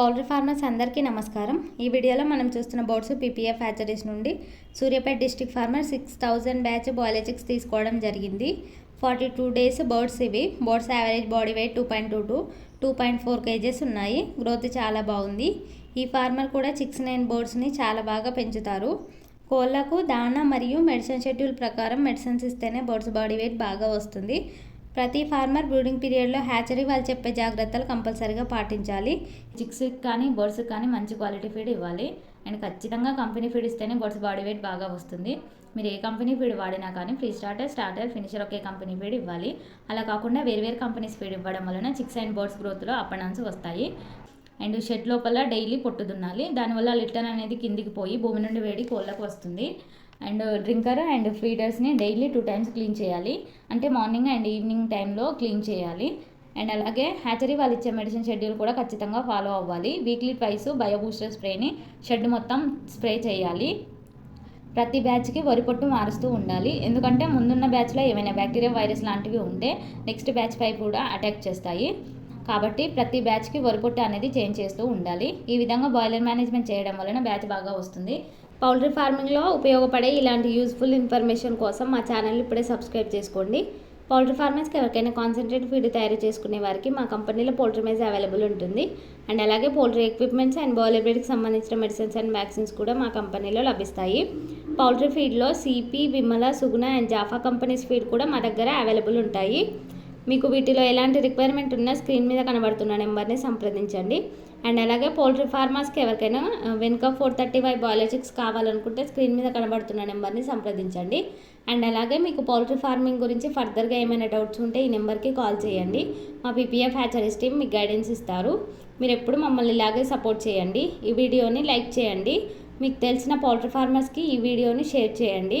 Poultry farmers అందరికీ నమస్కారం. ఈ వీడియోలో మనం చూస్తున్న బోర్డ్స్ పీపీఎఫ్ హ్యాచరీస్ నుండి Suryapet district farmer six thousand batch broiler chicks తీసుకోవడం జరిగింది. ఫార్టీ టూ డేస్ బర్డ్స్ ఇవి. Birds average body weight two point two two two point four kgs ఉన్నాయి. గ్రోత్ చాలా బాగుంది. ఈ ఫార్మర్ కూడా సిక్స్ నైన్ బర్డ్స్ని చాలా బాగా పెంచుతారు. కోళ్ళకు దాణ మరియు మెడిసిన్ షెడ్యూల్ ప్రకారం మెడిసిన్స్ ఇస్తేనే బర్డ్స్ బాడీ వెయిట్ బాగా వస్తుంది. ప్రతి ఫార్మర్ బ్రూడింగ్ పీరియడ్లో హ్యాచరీ వాళ్ళు చెప్పే జాగ్రత్తలు కంపల్సరీగా పాటించాలి. చిక్స్ కానీ బర్డ్స్ కానీ మంచి క్వాలిటీ ఫీడ్ ఇవ్వాలి. అండ్ ఖచ్చితంగా కంపెనీ ఫీడ్ ఇస్తేనే బర్డ్స్ బాడీ వెయిట్ బాగా వస్తుంది. మీరు ఏ కంపెనీ ఫీడ్ వాడినా కానీ ఫ్రీ స్టార్టర్ స్టార్టర్ ఫినిషర్ ఒకే కంపెనీ ఫీడ్ ఇవ్వాలి. అలా కాకుండా వేరు వేరు కంపెనీస్ ఫీడ్ ఇవ్వడం వలన చిక్స్ అండ్ బర్డ్స్ గ్రోత్లో అప్ అండ్ వస్తాయి. అండ్ షెడ్ లోపల డైలీ పొట్టు దున్నాలి. దానివల్ల లిట్టన్ అనేది కిందికి పోయి భూమి నుండి వేడి కోళ్ళకు వస్తుంది. అండ్ డ్రింకర్ అండ్ ఫీడర్స్ని డైలీ టూ టైమ్స్ క్లీన్ చేయాలి. అంటే మార్నింగ్ అండ్ ఈవినింగ్ టైంలో క్లీన్ చేయాలి. అండ్ అలాగే హ్యాచరీ వాళ్ళు ఇచ్చే మెడిసిన్ షెడ్యూల్ కూడా ఖచ్చితంగా ఫాలో అవ్వాలి. వీక్లీ ట్వైస్ బయో బూస్టర్ స్ప్రేని షెడ్ మొత్తం స్ప్రే చేయాలి. ప్రతి బ్యాచ్కి వరి పొట్టు మారుస్తూ ఉండాలి. ఎందుకంటే ముందున్న బ్యాచ్లో ఏమైనా బ్యాక్టీరియా వైరస్ లాంటివి ఉంటే నెక్స్ట్ బ్యాచ్ పై కూడా అటాక్ చేస్తాయి. కాబట్టి ప్రతి బ్యాచ్కి వరి పొట్టు అనేది చేంజ్ చేస్తూ ఉండాలి. ఈ విధంగా బాయిలర్ మేనేజ్మెంట్ చేయడం వలన బ్యాచ్ బాగా వస్తుంది. పౌల్ట్రీ ఫార్మింగ్లో ఉపయోగపడే ఇలాంటి యూస్ఫుల్ ఇన్ఫర్మేషన్ కోసం మా ఛానల్ ఇప్పుడే సబ్స్క్రైబ్ చేసుకోండి. పౌల్ట్రీ ఫార్మర్స్కి ఎవరికైనా కాన్సన్ట్రేట్ ఫీడ్ తయారు చేసుకునే వారికి మా కంపెనీలో పౌల్ట్రీ మేజ్ అవైలబుల్ ఉంటుంది. అండ్ అలాగే పౌల్ట్రీ ఎక్విప్మెంట్స్ అండ్ బాయిలర్ సంబంధించిన మెడిసిన్స్ అండ్ వ్యాక్సిన్స్ కూడా మా కంపెనీలో లభిస్తాయి. Poultry ఫీడ్లో CP Vimala Suguna and Japfa companies feed కూడా మా దగ్గర అవైలబుల్ ఉంటాయి. మీకు వీటిలో ఎలాంటి రిక్వైర్మెంట్ ఉన్నా స్క్రీన్ మీద కనబడుతున్న నెంబర్ని సంప్రదించండి. అండ్ అలాగే పోల్ట్రీ ఫార్మర్స్కి ఎవరికైనా వెనుక ఫోర్ థర్టీ ఫైవ్ బయాలజిక్స్ కావాలనుకుంటే స్క్రీన్ మీద కనబడుతున్న నెంబర్ని సంప్రదించండి. అండ్ అలాగే మీకు పౌల్ట్రీ ఫార్మింగ్ గురించి ఫర్దర్గా ఏమైనా డౌట్స్ ఉంటే ఈ నెంబర్కి కాల్ చేయండి. మా పీపీఎఫ్ హ్యాచరీస్ టీమ్ మీకు గైడెన్స్ ఇస్తారు. మీరు ఎప్పుడు మమ్మల్ని ఇలాగే సపోర్ట్ చేయండి. ఈ వీడియోని లైక్ చేయండి. మీకు తెలిసిన పౌల్ట్రీ ఫార్మర్స్కి ఈ వీడియోని షేర్ చేయండి.